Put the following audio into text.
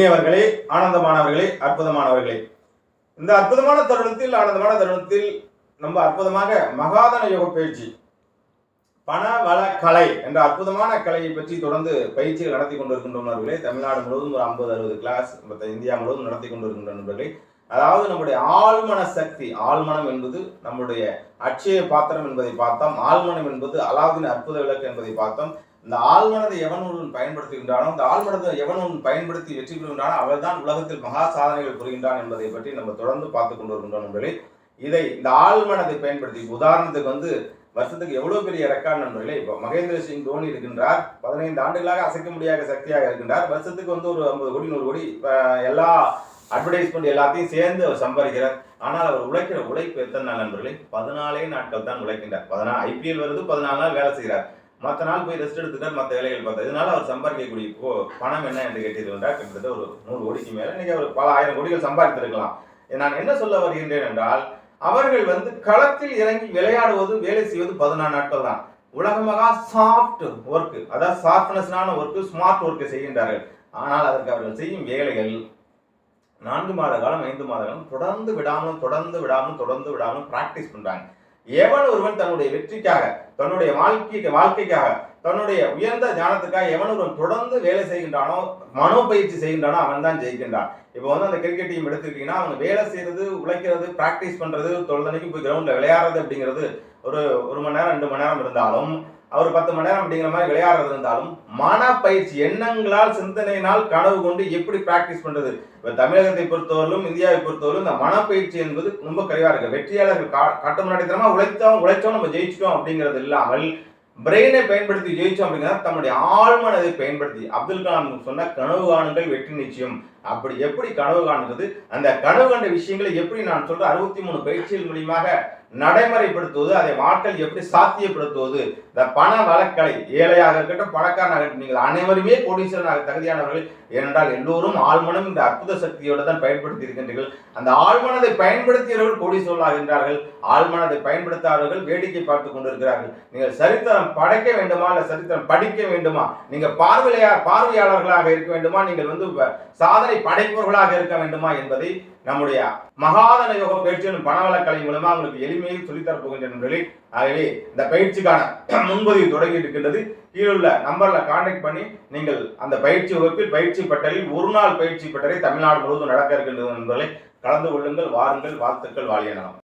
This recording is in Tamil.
இனியவர்களே ஆனந்தமானவர்களே அற்புதமானவர்களே. இந்த அற்புதமான தருணத்தில் ஆனந்தமான தருணத்தில் நம்ம அற்புதமாக மகாதன யோக பயிற்சி பண வள கலை என்ற அற்புதமான கலையை பற்றி தொடர்ந்து பயிற்சிகள் நடத்தி கொண்டிருக்கின்ற நண்பர்களே. தமிழ்நாடு முழுவதும் ஒரு ஐம்பது அறுபது கிளாஸ் மற்ற இந்தியா முழுவதும் நடத்தி கொண்டிருக்கின்ற நண்பர்களே. அதாவது நம்முடைய ஆழ்மன சக்தி ஆழ்மனம் என்பது நம்முடைய அட்சய பாத்திரம் என்பதை பார்த்தோம். ஆழ்மனம் என்பது அலாவுதீன் அற்புத விளக்கு என்பதை பார்த்தோம். இந்த ஆழ்மனதை எவன் ஒருவன் பயன்படுத்துகின்றானோ இந்த ஆழ்மனதை எவன் ஒருவன் பயன்படுத்தி வெற்றி பெறுகின்றானோ அவர்தான் உலகத்தில் மகா சாதனைகள் புரிகின்றான் என்பதை பற்றி நம்ம தொடர்ந்து பார்த்து கொண்டு வருகின்றோம் நண்பர்களே. இதை இந்த ஆழ்மனதை பயன்படுத்தி உதாரணத்துக்கு வந்து வருஷத்துக்கு எவ்வளவு பெரிய ரெக்கார்ட் நண்பர்களே இப்போ மகேந்திர சிங் தோனி இருக்கின்றார் பதினைந்து ஆண்டுகளாக அசைக்க முடியாத சக்தியாக இருக்கின்றார். வருஷத்துக்கு வந்து ஒரு ஐம்பது கோடி நூறு கோடி எல்லா அட்வர்டைஸ்மெண்ட் எல்லாத்தையும் சேர்ந்து அவர் சம்பாதிக்கிறார். ஆனால் அவர் உழைக்கிற உழைப்பு எத்தனை நாள் நண்பர்களே? பதினாலே நாட்கள் தான் உழைக்கின்றார். பதினாலு ஐபிஎல் வருது பதினாலு நாள் வேலை செய்கிறார். மற்ற நாள் போய் ரெஸ்ட் எடுத்துட்டார் மற்ற வேலைகள் பார்த்தா இதனால அவர் சம்பாதிக்கக்கூடிய இப்போ பணம் என்ன என்று கேட்டீர்கள் கிட்டத்தட்ட ஒரு நூறு கோடிக்கு மேலே இன்னைக்கு அவர் பல ஆயிரம் கோடிகள் சம்பாதித்திருக்கலாம். நான் என்ன சொல்ல வருகின்றேன் என்றால் அவர்கள் வந்து களத்தில் இறங்கி விளையாடுவது வேலை செய்வது பதினாறு நாட்கள் தான். உலகமாக சாஃப்ட் ஒர்க்கு அதாவது சாஃப்ட்னஸ்னான ஒர்க்கு ஸ்மார்ட் ஒர்க்கை செய்கின்றார்கள். ஆனால் அதற்கு அவர்கள் செய்யும் வேலைகள் நான்கு மாத காலம் ஐந்து மாத காலம் தொடர்ந்து விடாமல் தொடர்ந்து விடாமல் தொடர்ந்து விடாமல் பிராக்டிஸ் பண்றாங்க. எவன் ஒருவன் தன்னுடைய வெற்றிக்காக தன்னுடைய வாழ்க்கைக்கு வாழ்க்கைக்காக தன்னுடைய உயர்ந்த ஞானத்துக்காக எவன் ஒருவன் தொடர்ந்து வேலை செய்கின்றானோ மனோ பயிற்சி செய்கின்றானோ அவன் தான் ஜெயிக்கின்றான். இப்போ வந்து அந்த கிரிக்கெட் டீம் எடுத்துக்கிட்டீங்கன்னா அவங்க வேலை செய்யறது உழைக்கிறது பிராக்டிஸ் பண்றது தொழுதனைக்கு போய் கிரவுண்ட்ல விளையாடுறது அப்படிங்கிறது ஒரு ஒரு மணி நேரம் ரெண்டு மணி நேரம் இருந்தாலும் அவர் பத்து மணி நேரம் அப்படிங்கிற மாதிரி விளையாடுறது இருந்தாலும் மன பயிற்சி எண்ணங்களால் சிந்தனையினால் கனவு கொண்டு எப்படி பிராக்டிஸ் பண்றது? இப்போ தமிழகத்தை பொறுத்தவரையிலும் இந்தியாவை பொறுத்தவரையிலும் இந்த மனப்பயிற்சி என்பது ரொம்ப குறைவா இருக்கு. வெற்றியாளர்கள் கா- காட்டு முன்னாடி உழைத்தோம் உழைச்சோம் நம்ம ஜெயிச்சிட்டோம் அப்படிங்கிறது இல்லாமல் பிரெயினை பயன்படுத்தி ஜெயிச்சோம் அப்படிங்கிறத தம்முடைய ஆழ்மனதை பயன்படுத்தி அப்துல் கலாம் சொன்ன கனவு காணுங்கள் வெற்றி நிச்சயம். அப்படி எப்படி கனவு காணுகிறது? அந்த கனவு கண்ட விஷயங்களை எப்படி நான் சொல்ற அறுபத்தி மூணு பயிற்சிகள் மூலியமாக நடைமுறைப்படுத்துவது அதை மாற்றல் எப்படி சாத்தியப்படுத்துவது? இந்த பண வழக்கலை ஏழையாக இருக்கட்டும் பணக்காரனாக இருக்கட்டும் நீங்கள் அனைவருமே கோடீஸ்வரனாக தகுதியானவர்கள். ஏனென்றால் எல்லோரும் ஆழ்மனம் இந்த அற்புத சக்தியோடு தான் பயன்படுத்தி இருக்கின்றீர்கள். அந்த ஆழ்மனதை பயன்படுத்தியவர்கள் கோடீஸ்வரர்களாகின்றார்கள் ஆழ்மனதை பயன்படுத்தாதவர்கள் வேடிக்கை பார்த்து கொண்டிருக்கிறார்கள். நீங்கள் சரித்திரம் படைக்க வேண்டுமா இல்லை சரித்திரம் படிக்க வேண்டுமா? நீங்கள் பார்வையா பார்வையாளர்களாக இருக்க வேண்டுமா? நீங்கள் வந்து சாதனை சாதனை படைப்பவர்களாக இருக்க வேண்டுமா என்பதை நம்முடைய மகாதன யோக பயிற்சியின் பணவளக்கலை மூலமா உங்களுக்கு எளிமையில் சொல்லித்தரப் போகின்ற நண்பர்களே ஆகவே இந்த பயிற்சிக்கான முன்பதிவு தொடங்கி இருக்கின்றது. கீழுள்ள நம்பர்ல கான்டாக்ட் பண்ணி நீங்கள் அந்த பயிற்சி வகுப்பில் பயிற்சி பட்டலில் ஒரு நாள் பயிற்சி பட்டறை தமிழ்நாடு முழுவதும் நடக்க இருக்கின்றது நண்பர்களே கலந்து கொள்ளுங்கள் வாருங்கள் வாழ்த்துக்கள் வாழிய நலம்